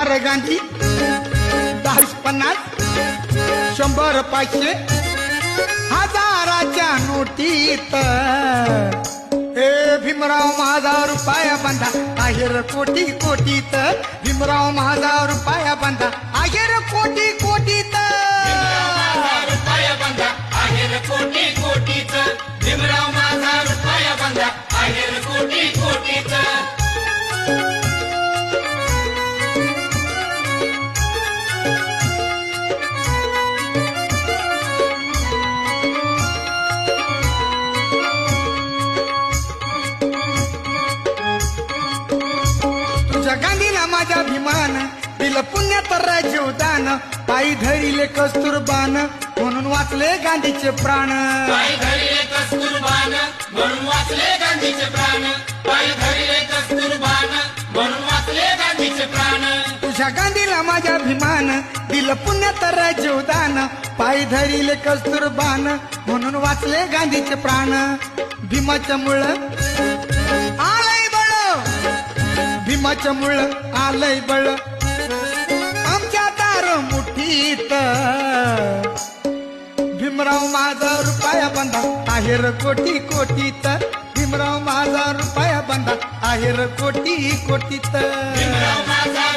अरे गांधी दहाच पन्नास शंभर पाचशे हजाराच्या नोटीत. हे भीमराव माझा रुपया बांधा. आहेर कोटी कोटीत. भीमराव माझा रुपया बांधा. आहेर कोटी कोटीत. कोटी कोटीच भीमराव माझा रुपया बांधा. आहेर कोटी कोटीच भीमान दिलं पुण्यात राजीवदान पायी धरिले कस्तुरबान म्हणून वाचले गांधीचे प्राण. पायी धरिले कस्तुरबान म्हणून वाचले गांधीचे प्राण. पायी धरिले कस्तुरबान म्हणून वाचले गांधीचे प्राण. तुझ्या गांधीला माझ्या भीमान दिलं पुण्यात पायी धरिले कस्तुरबान म्हणून वाचले गांधीचे प्राण. भीमाच्या मुळ भीमाच्या मुळ आलंय बळ. आमच्या दार मुठीत. भीमराव माझा रुपया बंधा आहेर कोटी कोटीत. भीमराव माझा रुपया बंधा आहेर कोटी कोटीत. भीमराव माझा